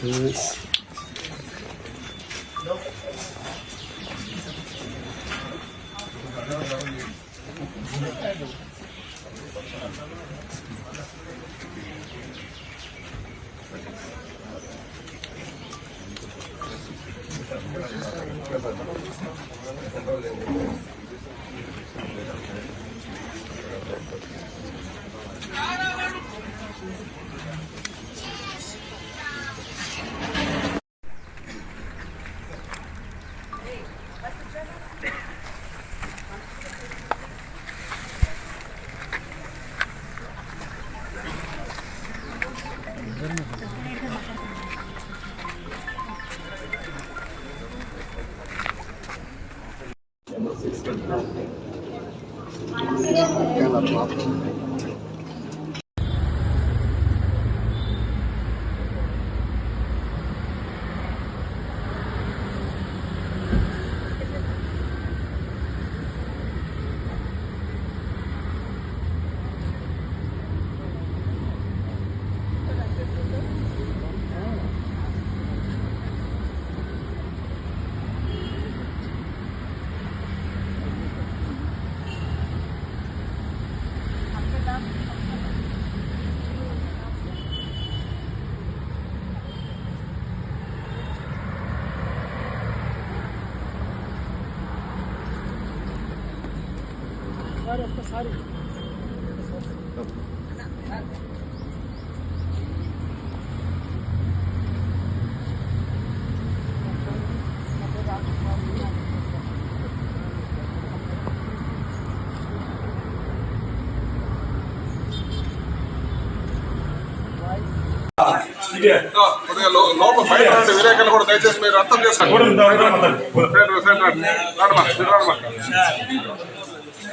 Terus. Thank you. Control లేదు Thank you. కొద్దిగా లో- లోపల బయట విలేకరులు కూడా దయచేసి మీరు అర్థం చేసుకోండి.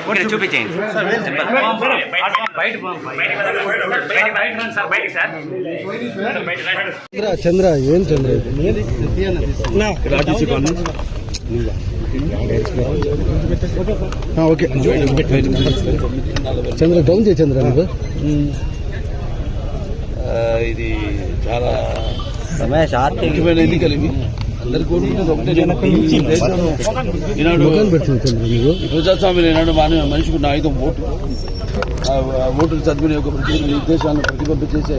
ఇక్కడ చూపించేయండి. చంద్ర చంద్ర ఏం చంద్ర ఓకే. చంద్ర డౌన్ చేయి చంద్ర నువ్వు. ఇది చాలా ముఖ్యమైన ఎన్నికలు ఇవి. అందరు కోరుకుంటుంది ఒకటే ఈనాడు ప్రజాస్వామ్యం ఈనాడు మానవ మనిషికి ఉన్న ఆయుధం ఓటు. ఓటును సద్వినియోగపరిచి ఈ దేశాలను ప్రతిబద్ధ చేసే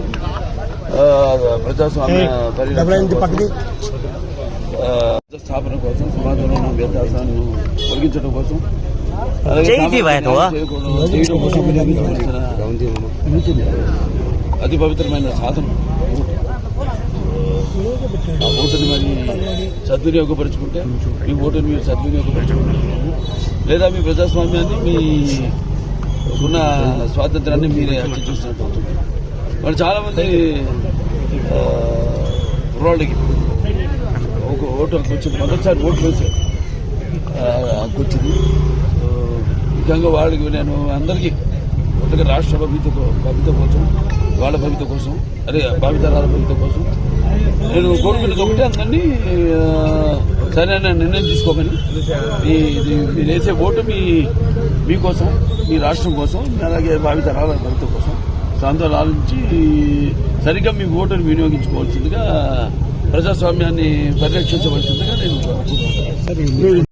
ప్రజాస్వామ్య స్థాపన కోసం సమాజంలో ఉన్న వ్యత్యాసాలను తొలగించడం కోసం అలాగే జై సామాజిక దివాయ్ తోవా. న్యాయం చేయడం- చేయడం కోసం వినియోగించవలసిన డౌన్ చేయమమ్మా. అతి పవిత్రమైన సాధనం ఆ ఓటుని మరి సద్వినియోగపరుచుకుంటే మీ ఓటుని మీరు సద్వినియోగపరచుకుంటే లేదా మీ ప్రజాస్వామ్యాన్ని మీ ఉన్న స్వాతంత్రాన్ని మీరే హత్య చూసినట్టు అవుతుంది. మరి చాలామంది కుర్రాళ్ళకి ఒక ఓటర్కి వచ్చింది. మొదటిసారి ఓటు వేసారు వచ్చింది. ముఖ్యంగా వాళ్ళకి నేను అందరికీ కొత్తగా రాష్ట్ర భవిత భవిత కోసం వాళ్ళ భవిత కోసం అదే భావితరాల భవిత కోసం నేను కోరుకునేది ఒకటే అందరినీ సరే నిర్ణయం తీసుకోమని. మీ మీరు వేసే ఓటు మీ మీకోసం మీ రాష్ట్రం కోసం అలాగే భావితరాల భవిత కోసం. సో అందరూ ఆలోచించి సరిగ్గా మీ ఓటును వినియోగించుకోవాల్సిందిగా ప్రజాస్వామ్యాన్ని పరిరక్షించవలసిందిగా నేను